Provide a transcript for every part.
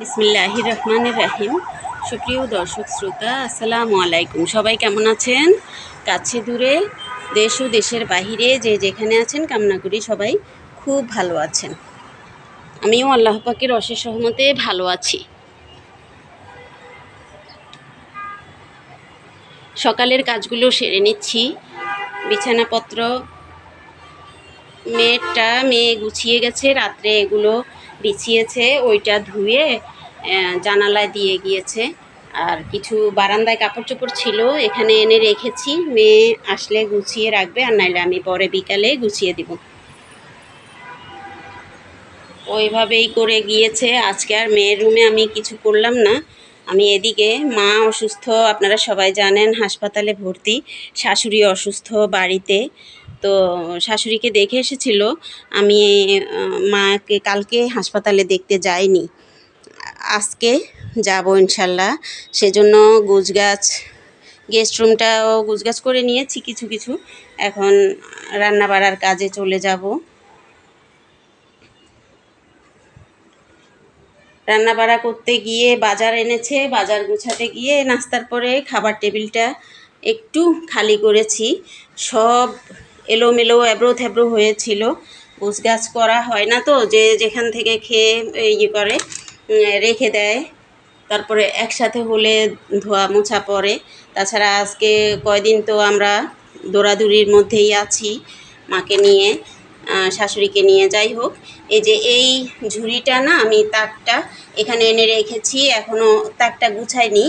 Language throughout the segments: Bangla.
বিসমিল্লাহির রহমানির রাহিম সুপ্রিয় দর্শক শ্রোতা, আসসালামু আলাইকুম। সবাই কেমন আছেন? কাছে দূরে, দেশ ও দেশের বাহিরে যে যেখানে আছেন কামনা করি সবাই খুব ভালো আছেন। আমিও আল্লাহ পাকের অশেষ সহমতে ভালো আছি। সকালের কাজগুলো সেরে নিচ্ছি। বিছানাপত্র মেয়েটা মেয়ে গুছিয়ে গেছে, রাত্রে এগুলো বিছিয়েছে, ওইটা ধুয়ে জানালায় দিয়ে গিয়েছে। আর কিছু বারান্দায় কাপড় চোপড় ছিল, এখানে এনে রেখেছি। মেয়ে আসলে গুছিয়ে রাখবে, আর নাইলে আমি পরে বিকালে গুছিয়ে দিব। ওইভাবেই করে গিয়েছে। আজকে আর মেয়ের রুমে আমি কিছু করলাম না। আমি এদিকে, মা অসুস্থ, আপনারা সবাই জানেন, হাসপাতালে ভর্তি, শাশুড়ি অসুস্থ বাড়িতে। তো শাশুড়িকে দেখে এসেছিল, আমি মাকে কালকে হাসপাতালে দেখতে যাইনি। আজকে যাব ইনশাল্লাহ। সেজন্য গুজগাছ গেস্ট রুমটাও গুজগাছ করে নিয়েছি কিছু কিছু। এখন রান্না বাড়ার কাজে চলে যাব। রান্না বাড়া করতে গিয়ে বাজার এনেছে, বাজার গুছাতে গিয়ে নাস্তার পরে খাবার টেবিলটা একটু খালি করেছি। সব এলোমেলো এবড়ো থেবড়ো হয়েছিল। গাছ করা হয় না তো, যে যেখান থেকে খেয়ে ইয়ে করে রেখে দেয়। তারপরে একসাথে হলে ধোয়া মোছা পড়ে তাছাড়া আজকে কয়দিন তো আমরা দৌড়াদৌড়ির মধ্যেই আছি মাকে নিয়ে শাশুড়িকে নিয়ে। যাই হোক, এই যে এই ঝুড়িটা না, আমি তাকটা এখানে এনে রেখেছি এখনও তাকটা গুছাইনি।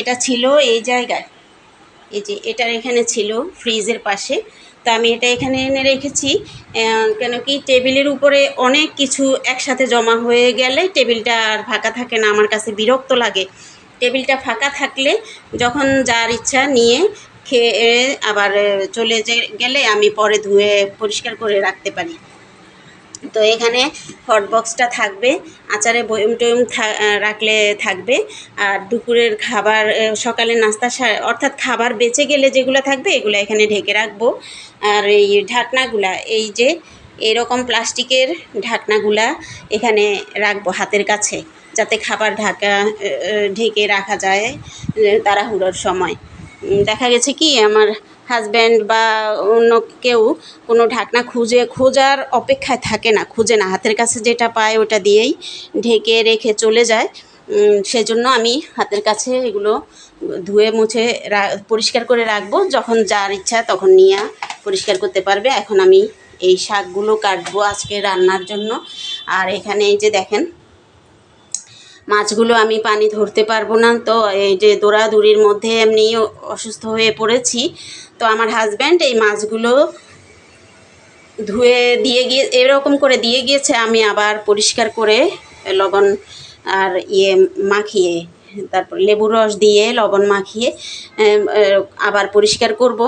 এটা ছিল এই জায়গায়, এই যে এটার এখানে ছিল ফ্রিজের পাশে। তো আমি এটা এখানে এনে রেখেছি। কেন কি টেবিলের উপরে অনেক কিছু একসাথে জমা হয়ে গেলে টেবিলটা আর ফাঁকা থাকে না, আমার কাছে বিরক্ত লাগে। টেবিলটা ফাঁকা থাকলে যখন যার ইচ্ছা নিয়ে খেয়ে আবার চলে যে- গেলে আমি পরে ধুয়ে পরিষ্কার করে রাখতে পারি। তো এখানে হট বক্সটা থাকবে, আচারে বয়ম টয়ম রাখলে থাকবে। আর দুপুরের খাবার সকালে নাস্তা অর্থাৎ খাবার বেঁচে গেলে যেগুলো থাকবে, এগুলো এখানে ঢেকে রাখব। আর এই ঢাকনাগুলা, এই যে এরকম প্লাস্টিকের ঢাকনাগুলা এখানে রাখব হাতের কাছে, যাতে খাবার ঢাকা ঢেকে রাখা যায় তাড়াহুড়োর সময়। দেখা গেছে কি, আমার হাজব্যান্ড বা অন্য কেউ কোনো ঢাকনা খুঁজে, খোঁজার অপেক্ষায় থাকে না, খুঁজে না। হাতের কাছে যেটা পায় ওটা দিয়েই ঢেকে রেখে চলে যায়। সেজন্য আমি হাতের কাছে এগুলো ধুয়ে, মুছে পরিষ্কার করে রাখব। যখন যার ইচ্ছা তখন নিয়ে পরিষ্কার করতে পারবে। এখন আমি এই শাকগুলো কাটবো আজকে রান্নার জন্য। আর এখানে এই যে দেখেন মাছগুলো আমি পানি ধরতে পারব না। তো এই যে দৌড়াদৌড়ির মধ্যে এমনি অসুস্থ হয়ে পড়েছি। তো আমার হাজব্যান্ড এই মাছগুলো ধুয়ে দিয়ে গিয়ে, এরকম করে দিয়ে গিয়েছে। আমি আবার পরিষ্কার করে লবণ আর ইয়ে মাখিয়ে, তারপর লেবু রস দিয়ে লবণ মাখিয়ে আবার পরিষ্কার করব।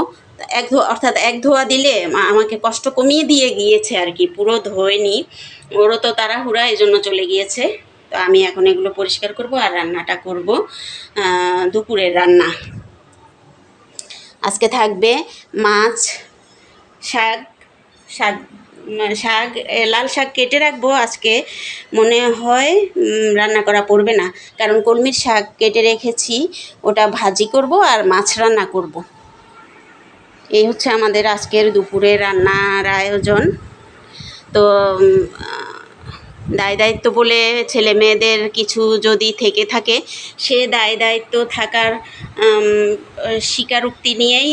এক অর্থাৎ এক ধোয়া দিলে আমাকে কষ্ট কমিয়ে দিয়ে গিয়েছে আর কি, পুরো ধোয়নি। ওরও তো তাড়াহুড়া এই জন্য চলে গিয়েছে। তো আমি এখন এগুলো পরিষ্কার করব আর রান্নাটা করব দুপুরের রান্না। আজকে থাকবে মাছ, শাক শাক শাক লাল শাক কেটে রাখব আজকে। মনে হয় রান্না করা পড়বে না, কারণ কলমির শাক কেটে রেখেছি, ওটা ভাজি করব আর মাছ রান্না করব। এই হচ্ছে আমাদের আজকের দুপুরে রান্নার আয়োজন। তো দায় দায়িত্ব বলে ছেলে মেয়েদের কিছু যদি থেকে থাকে, সে দায় দায়িত্ব থাকার স্বীকারোক্তি নিয়েই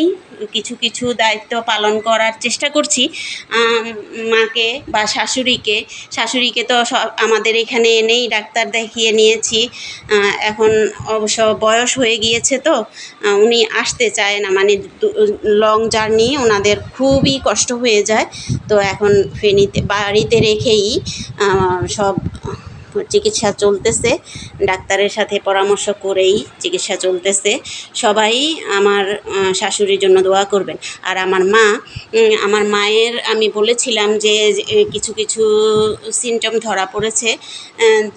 কিছু কিছু দায়িত্ব পালন করার চেষ্টা করছি। মাকে বা শাশুড়িকে। শাশুড়িকে তো সব আমাদের এখানে এনেই ডাক্তার দেখিয়ে নিয়েছি। এখন অবশ্য বয়স হয়ে গিয়েছে তো। উনি আসতে চায় না। মানে লং জার্নি ওনাদের খুবই কষ্ট হয়ে যায়। তো এখন ফেনীতে, বাড়িতে রেখেই সব চিকিৎসা চলতেছে, ডাক্তারের সাথে পরামর্শ করেই চিকিৎসা চলতেছে। সবাই আমার শাশুড়ির জন্য দোয়া করবেন। আর আমার মা আমার মায়ের আমি বলেছিলাম যে কিছু কিছু সিমটম ধরা পড়েছে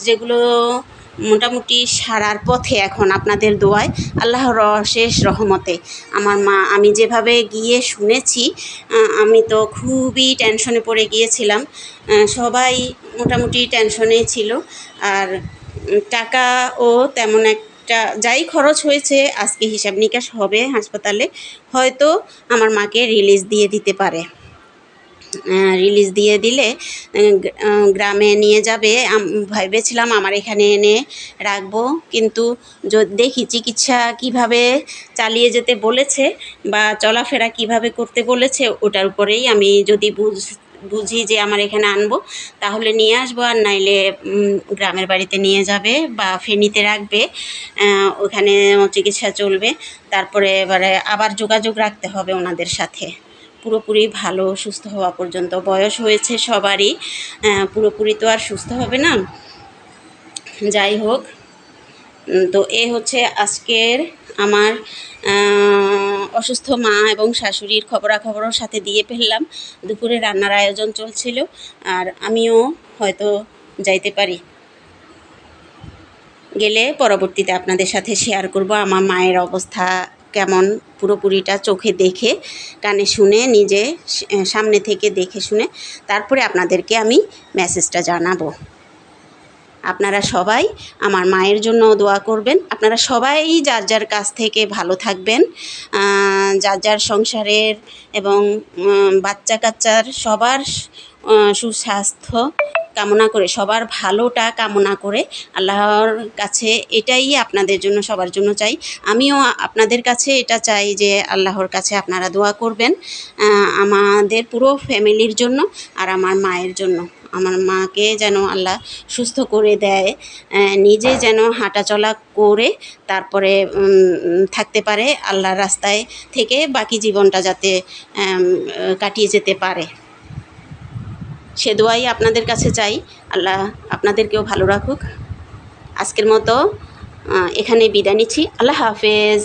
যেগুলো মোটামুটি সারার পথে এখন আপনাদের দোয়ায়, আল্লাহর অশেষ রহমতে। আমার মা, আমি যেভাবে গিয়ে শুনেছি আমি তো খুবই টেনশনে পড়ে গিয়েছিলাম। সবাই মোটামুটি টেনশনে ছিল। আর টাকাও তেমন একটা যাই খরচ হয়েছে, আজকে হিসাব নিকাশ হবে হাসপাতালে, হয়তো আমার মাকে রিলিজ দিয়ে দিতে পারে। রিলিজ দিয়ে দিলে গ্রামে নিয়ে যাবে। ভেবেছিলাম আমার এখানে এনে রাখব, কিন্তু দেখি চিকিৎসা কীভাবে চালিয়ে যেতে বলেছে বা চলাফেরা কীভাবে করতে বলেছে, ওটার উপরেই আমি যদি বুঝ, বুঝি যে আমার এখানে আনব, তাহলে নিয়ে আসব। আর নাইলে গ্রামের বাড়িতে নিয়ে যাবে বা ফেনীতে রাখবে। ওখানে চিকিৎসা চলবে। তারপরে এবারে আবার যোগাযোগ রাখতে হবে ওনাদের সাথে। পুরোপুরি ভালো, সুস্থ হওয়া পর্যন্ত। বয়স হয়েছে সবারই পুরোপুরি তো আর সুস্থ হবে না। যাই হোক তো এ হচ্ছে আজকের আমার অসুস্থ মা এবং শাশুড়ির খবরাখবরের সাথে দিয়ে ফেললাম। দুপুরে রান্নার আয়োজন চলছিল, আর আমিও হয়তো যাইতে পারি। গেলে পরবর্তীতে আপনাদের সাথে শেয়ার করব আমার মায়ের অবস্থা কেমন পুরোপুরিটা চোখে দেখে, কানে শুনে, নিজে সামনে থেকে দেখে শুনে, তারপরে আপনাদেরকে আমি মেসেজটা জানাব। আপনারা সবাই আমার মায়ের জন্য দোয়া করবেন। আপনারা সবাই যার যার কাছ থেকে ভালো থাকবেন যার যার সংসারের এবং বাচ্চা কাচ্চার সবার সুস্বাস্থ্য কামনা করে, সবার ভালোটা কামনা করে আল্লাহর কাছে এটাই আপনাদের জন্য, সবার জন্য চাই। আমিও আপনাদের কাছে এটা চাই যে আল্লাহর কাছে আপনারা দোয়া করবেন আমাদের পুরো ফ্যামিলির জন্য আর আমার মায়ের জন্য। আমার মাকে যেন আল্লাহ সুস্থ করে দেয় নিজে যেন হাঁটা চলা করে তারপরে থাকতে পারে আল্লাহর রাস্তায় থেকে বাকি জীবনটা যাতে কাটিয়ে যেতে পারে। সে দোয়াই আপনাদের কাছে চাই। আল্লাহ আপনাদেরকেও ভালো রাখুক। আজকের মতো এখানে বিদায় নিচ্ছি। আল্লাহ হাফেজ।